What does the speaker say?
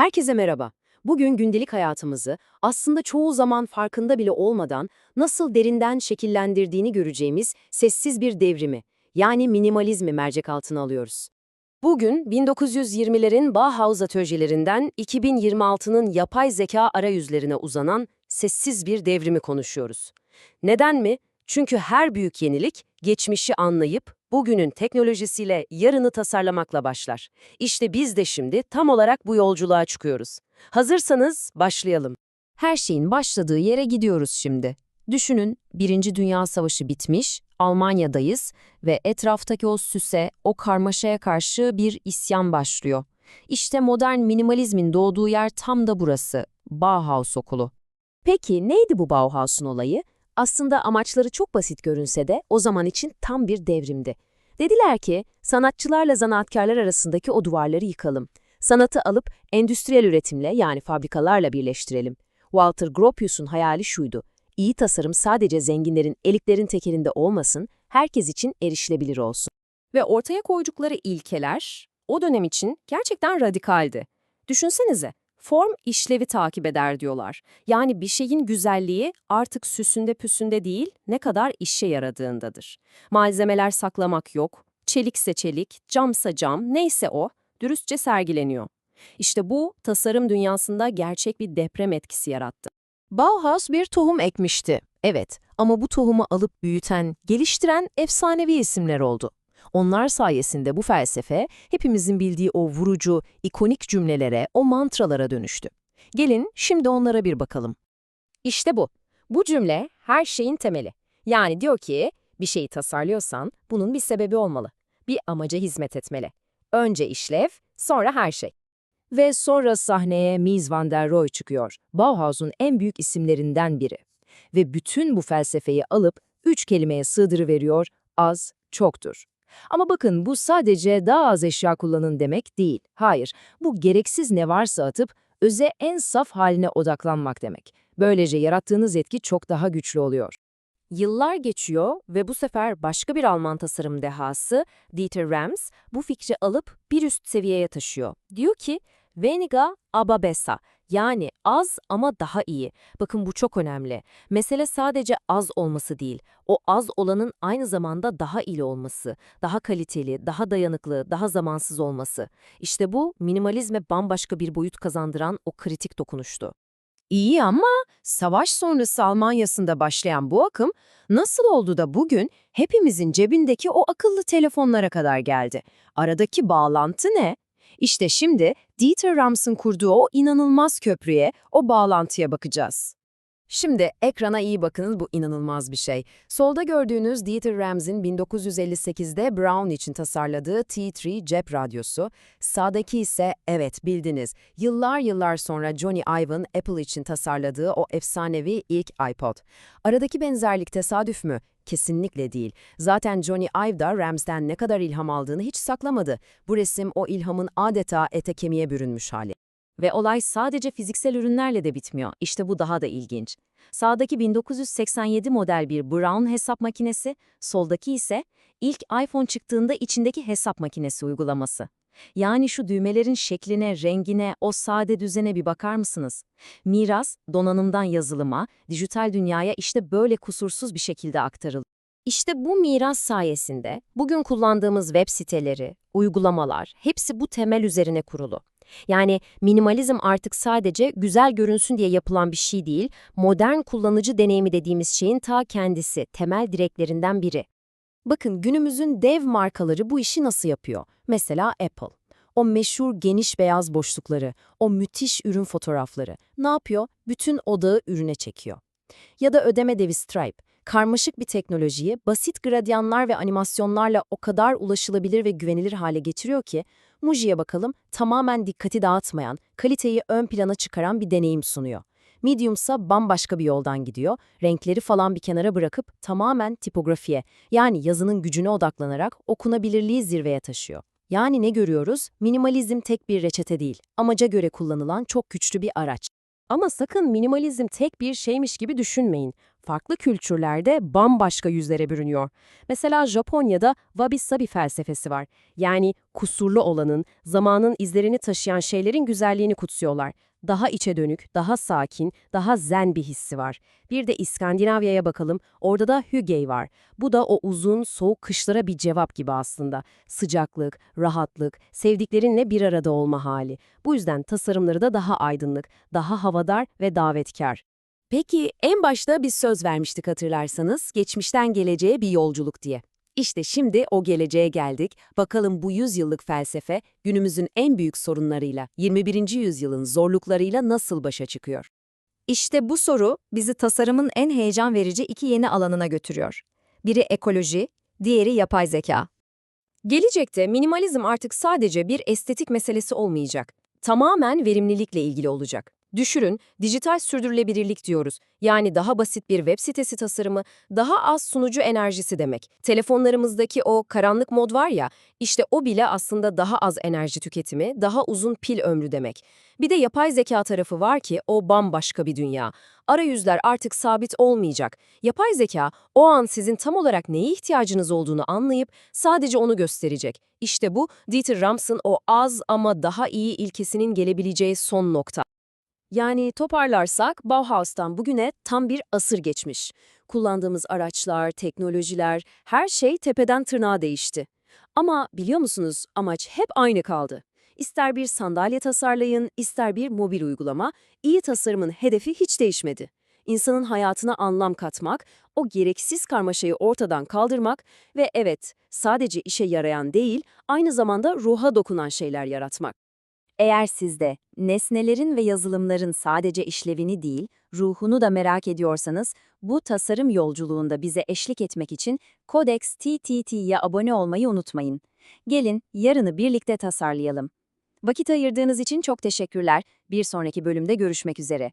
Herkese merhaba. Bugün gündelik hayatımızı aslında çoğu zaman farkında bile olmadan nasıl derinden şekillendirdiğini göreceğimiz sessiz bir devrimi, yani minimalizmi mercek altına alıyoruz. Bugün 1920'lerin Bauhaus atölyelerinden 2026'nın yapay zeka arayüzlerine uzanan sessiz bir devrimi konuşuyoruz. Neden mi? Çünkü her büyük yenilik geçmişi anlayıp bugünün teknolojisiyle yarını tasarlamakla başlar. İşte biz de şimdi tam olarak bu yolculuğa çıkıyoruz. Hazırsanız başlayalım. Her şeyin başladığı yere gidiyoruz şimdi. Düşünün, Birinci Dünya Savaşı bitmiş, Almanya'dayız ve etraftaki o süse, o karmaşaya karşı bir isyan başlıyor. İşte modern minimalizmin doğduğu yer tam da burası, Bauhaus okulu. Peki neydi bu Bauhaus'un olayı? Aslında amaçları çok basit görünse de o zaman için tam bir devrimdi. Dediler ki, sanatçılarla zanaatkarlar arasındaki o duvarları yıkalım. Sanatı alıp endüstriyel üretimle yani fabrikalarla birleştirelim. Walter Gropius'un hayali şuydu. İyi tasarım sadece zenginlerin, eliklerin tekelinde olmasın, herkes için erişilebilir olsun. Ve ortaya koydukları ilkeler o dönem için gerçekten radikaldi. Düşünsenize, form işlevi takip eder diyorlar. Yani bir şeyin güzelliği artık süsünde püsünde değil, ne kadar işe yaradığındadır. Malzemeler saklamak yok, çelikse çelik, camsa cam, neyse o, dürüstçe sergileniyor. İşte bu, tasarım dünyasında gerçek bir deprem etkisi yarattı. Bauhaus bir tohum ekmişti. Evet ama bu tohumu alıp büyüten, geliştiren efsanevi isimler oldu. Onlar sayesinde bu felsefe hepimizin bildiği o vurucu, ikonik cümlelere, o mantralara dönüştü. Gelin şimdi onlara bir bakalım. İşte bu. Bu cümle her şeyin temeli. Yani diyor ki bir şeyi tasarlıyorsan bunun bir sebebi olmalı. Bir amaca hizmet etmeli. Önce işlev, sonra her şey. Ve sonra sahneye Mies van der Rohe çıkıyor. Bauhaus'un en büyük isimlerinden biri. Ve bütün bu felsefeyi alıp üç kelimeye sığdırıveriyor, az, çoktur. Ama bakın bu sadece daha az eşya kullanın demek değil. Hayır, bu gereksiz ne varsa atıp öze en saf haline odaklanmak demek. Böylece yarattığınız etki çok daha güçlü oluyor. Yıllar geçiyor ve bu sefer başka bir Alman tasarım dehası Dieter Rams bu fikri alıp bir üst seviyeye taşıyor. Diyor ki, Weniger aber besser. Yani az ama daha iyi. Bakın bu çok önemli. Mesele sadece az olması değil. O az olanın aynı zamanda daha iyi olması, daha kaliteli, daha dayanıklı, daha zamansız olması. İşte bu minimalizme bambaşka bir boyut kazandıran o kritik dokunuştu. İyi ama savaş sonrası Almanya'sında başlayan bu akım nasıl oldu da bugün hepimizin cebindeki o akıllı telefonlara kadar geldi? Aradaki bağlantı ne? İşte şimdi Dieter Rams'ın kurduğu o inanılmaz köprüye, o bağlantıya bakacağız. Şimdi ekrana iyi bakınız bu inanılmaz bir şey. Solda gördüğünüz Dieter Rams'in 1958'de Brown için tasarladığı T3 cep radyosu. Sağdaki ise evet bildiniz yıllar yıllar sonra Johnny Ive'ın Apple için tasarladığı o efsanevi ilk iPod. Aradaki benzerlik tesadüf mü? Kesinlikle değil. Zaten Johnny Ive da Rams'den ne kadar ilham aldığını hiç saklamadı. Bu resim o ilhamın adeta ete kemiğe bürünmüş hali. Ve olay sadece fiziksel ürünlerle de bitmiyor. İşte bu daha da ilginç. Sağdaki 1987 model bir Brown hesap makinesi, soldaki ise ilk iPhone çıktığında içindeki hesap makinesi uygulaması. Yani şu düğmelerin şekline, rengine, o sade düzene bir bakar mısınız? Miras, donanımdan yazılıma, dijital dünyaya işte böyle kusursuz bir şekilde aktarıldı. İşte bu miras sayesinde bugün kullandığımız web siteleri, uygulamalar hepsi bu temel üzerine kurulu. Yani minimalizm artık sadece güzel görünsün diye yapılan bir şey değil, modern kullanıcı deneyimi dediğimiz şeyin ta kendisi, temel direklerinden biri. Bakın günümüzün dev markaları bu işi nasıl yapıyor? Mesela Apple. O meşhur geniş beyaz boşlukları, o müthiş ürün fotoğrafları ne yapıyor? Bütün odağı ürüne çekiyor. Ya da ödeme devi Stripe, karmaşık bir teknolojiyi basit gradyanlar ve animasyonlarla o kadar ulaşılabilir ve güvenilir hale getiriyor ki, Muji'ye bakalım tamamen dikkati dağıtmayan, kaliteyi ön plana çıkaran bir deneyim sunuyor. Medium'sa bambaşka bir yoldan gidiyor, renkleri falan bir kenara bırakıp tamamen tipografiye, yani yazının gücüne odaklanarak okunabilirliği zirveye taşıyor. Yani ne görüyoruz? Minimalizm tek bir reçete değil, amaca göre kullanılan çok güçlü bir araç. Ama sakın minimalizm tek bir şeymiş gibi düşünmeyin. farklı kültürlerde bambaşka yüzlere bürünüyor. Mesela Japonya'da wabi-sabi felsefesi var. Yani kusurlu olanın, zamanın izlerini taşıyan şeylerin güzelliğini kutsuyorlar. Daha içe dönük, daha sakin, daha zen bir hissi var. Bir de İskandinavya'ya bakalım, orada da hygge var. Bu da o uzun, soğuk kışlara bir cevap gibi aslında. Sıcaklık, rahatlık, sevdiklerinle bir arada olma hali. Bu yüzden tasarımları da daha aydınlık, daha havadar ve davetkar. Peki en başta biz söz vermiştik hatırlarsanız, geçmişten geleceğe bir yolculuk diye. İşte şimdi o geleceğe geldik. Bakalım bu yüzyıllık felsefe günümüzün en büyük sorunlarıyla, 21. yüzyılın zorluklarıyla nasıl başa çıkıyor? İşte bu soru bizi tasarımın en heyecan verici iki yeni alanına götürüyor. Biri ekoloji, diğeri yapay zeka. Gelecekte minimalizm artık sadece bir estetik meselesi olmayacak. Tamamen verimlilikle ilgili olacak. Düşürün, dijital sürdürülebilirlik diyoruz. Yani daha basit bir web sitesi tasarımı, daha az sunucu enerjisi demek. Telefonlarımızdaki o karanlık mod var ya, işte o bile aslında daha az enerji tüketimi, daha uzun pil ömrü demek. Bir de yapay zeka tarafı var ki o bambaşka bir dünya. Arayüzler artık sabit olmayacak. Yapay zeka o an sizin tam olarak neye ihtiyacınız olduğunu anlayıp sadece onu gösterecek. İşte bu Dieter Rams'ın o az ama daha iyi ilkesinin gelebileceği son nokta. Yani toparlarsak Bauhaus'tan bugüne tam bir asır geçmiş. Kullandığımız araçlar, teknolojiler, her şey tepeden tırnağa değişti. Ama biliyor musunuz amaç hep aynı kaldı. İster bir sandalye tasarlayın, ister bir mobil uygulama, iyi tasarımın hedefi hiç değişmedi. İnsanın hayatına anlam katmak, o gereksiz karmaşayı ortadan kaldırmak ve evet, sadece işe yarayan değil, aynı zamanda ruha dokunan şeyler yaratmak. Eğer siz de nesnelerin ve yazılımların sadece işlevini değil, ruhunu da merak ediyorsanız, bu tasarım yolculuğunda bize eşlik etmek için Codex TTT'ye abone olmayı unutmayın. Gelin, yarını birlikte tasarlayalım. Vakit ayırdığınız için çok teşekkürler. Bir sonraki bölümde görüşmek üzere.